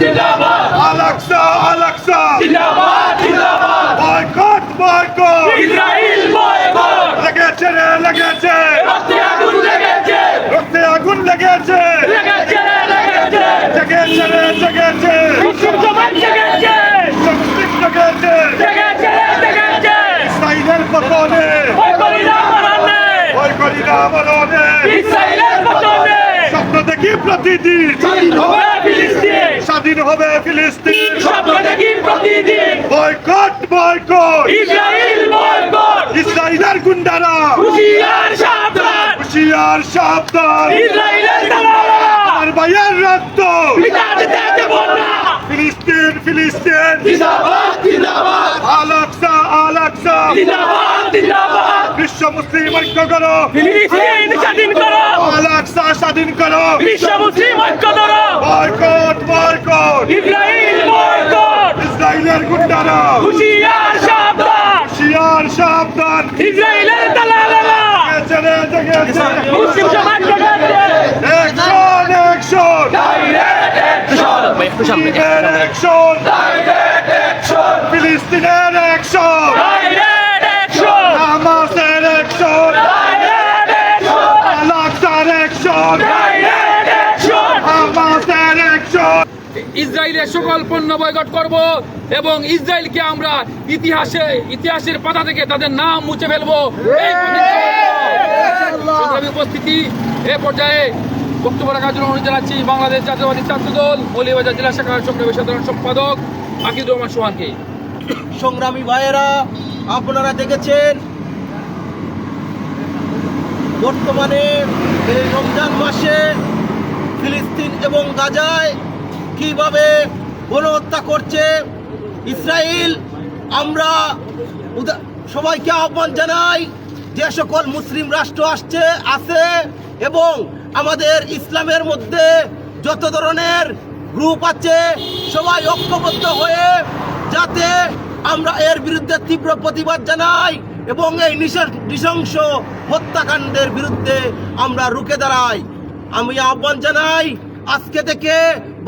জিন্দাবাদ। আলাক্সা আলাক্সা। জিন্দাবাদ জিন্দাবাদ। Boycott boycott. Israel boycott. লেগেছে রে লেগেছে। রক্তে আগুন লেগেছে। রক্তে আগুন লেগেছে। লেগেছে রে লেগেছে। জেগেছে রে মুসলিম সমাজ জেগেছে। মুসলিম জেগেছে। জেগেছে রে জেগেছে। ইসরায়েলের পতনে। ভয় করি না মারানে ভয় করি না ইসরাইলের পতনে স্বপ্ন দেখি প্রতিদিন? স্বাধীন হবে ফিলিস্তিন। স্বাধীন হবে ফিলিস্তিন। স্বপ্ন দেখি প্রতিদিন? Boycott boycott. Israel boycott. ইসরায়েলের গুন্ডারা। হুশিয়ার সাবধান। হুশিয়ার সাবধান। ইসরাইলের দালালা আর ভাইয়ের রক্ত। দিতে দেব না। ফিলিস্তিন ফিলিস্তিন। জিন্দাবাদ জিন্দাবাদ। আলাক্সা আলাক্সা জিন্দাবাদ জিন্দাবাদ। বিশ্ব মুসলিম ঐক্য করো। ফিলিস্তিন স্বাধীন করো। আলাক্সা স্বাধীন করো। বিশ্ব মুসলিম ঐক্য করো। Boycott boycott. Israel boycott. ইসরায়েলের গুন্ডারা। হুশিয়ার সাবধান। হুশিয়ার সাবধান। ইসরাইলের দালালা জেগেছে জেগেছে মুসলিম সমাজ জেগেছে অ্যাকশন অ্যাকশন ডাইরেক্ট অ্যাকশন ফিলিস্তিনের অ্যাকশন ডাইরেক্ট অ্যাকশন ফিলিস্তিনের অ্যাকশন ইসরায়েলের সকল পণ্য বয়কট করব এবং ইসরায়েলকে আমরা ইতিহাসে, ইতিহাসের পাতা থেকে তাদের নাম মুছে ফেলব। উপস্থিতি এ পর্যায়ে বক্তব্য রাখার জন্য অনুরোধ জানাচ্ছি বাংলাদেশ জাতীয়বাদী ছাত্র দল মৌলিবাজার জেলা শাখার সংগ্রামী সাধারণ সম্পাদক আকিদুর রহমান সোহানকে। সংগ্রামী ভাইয়েরা, আপনারা দেখেছেন, বর্তমানে এই রমজান মাসে ফিলিস্তিন এবং গাজায় কীভাবে গণহত্যা করছে ইসরায়েল আমরা সবাইকে আহ্বান জানাই যে সকল মুসলিম রাষ্ট্র আসছে, আছে এবং আমাদের ইসলামের মধ্যে যত ধরনের গ্রুপ আছে, সবাই ঐক্যবদ্ধ হয়ে যাতে আমরা এর বিরুদ্ধে তীব্র প্রতিবাদ জানাই এবং এই নৃশংস হত্যাকাণ্ডের বিরুদ্ধে আমরা রুখে দাঁড়াই। আমি আহ্বান জানাই আজকে থেকে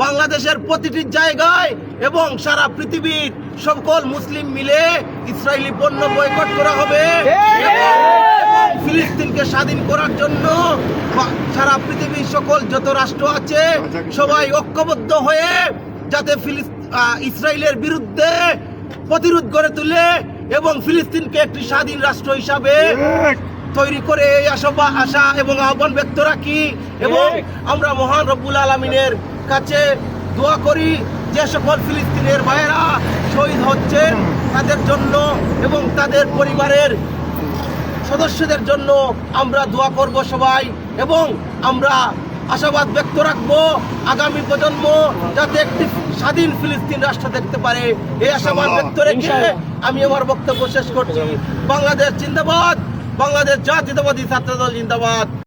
বাংলাদেশের প্রতিটি জায়গায় এবং সারা পৃথিবীর সকল মুসলিম মিলে ইসরায়েলি পণ্য বয়কট করা হবে ফিলিস্তিনকে স্বাধীন করার জন্য সারা পৃথিবীর সকল যত রাষ্ট্র আছে, সবাই ঐক্যবদ্ধ হয়ে যাতে ইসরায়েলের বিরুদ্ধে প্রতিরোধ গড়ে তুলে এবং ফিলিস্তিনকে একটি স্বাধীন রাষ্ট্র হিসাবে তৈরি করে এই আশা আশা এবং আহ্বান ব্যক্ত রাখি এবং আমরা মহান রব্বুল আলমিনের কাছে দোয়া করি যে সকল ফিলিস্তিনের ভাইয়েরা শহীদ হচ্ছেন তাদের জন্য এবং তাদের পরিবারের সদস্যদের জন্য আমরা দোয়া করব সবাই এবং আমরা আশাবাদ ব্যক্ত রাখব আগামী প্রজন্ম যাতে একটি স্বাধীন ফিলিস্তিন রাষ্ট্র দেখতে পারে। এই আশাবাদ ব্যক্ত রেখে আমি আমার বক্তব্য শেষ করছি। বাংলাদেশ জিন্দাবাদ। বাংলাদেশ জাতীয়তাবাদী ছাত্রদল জিন্দাবাদ।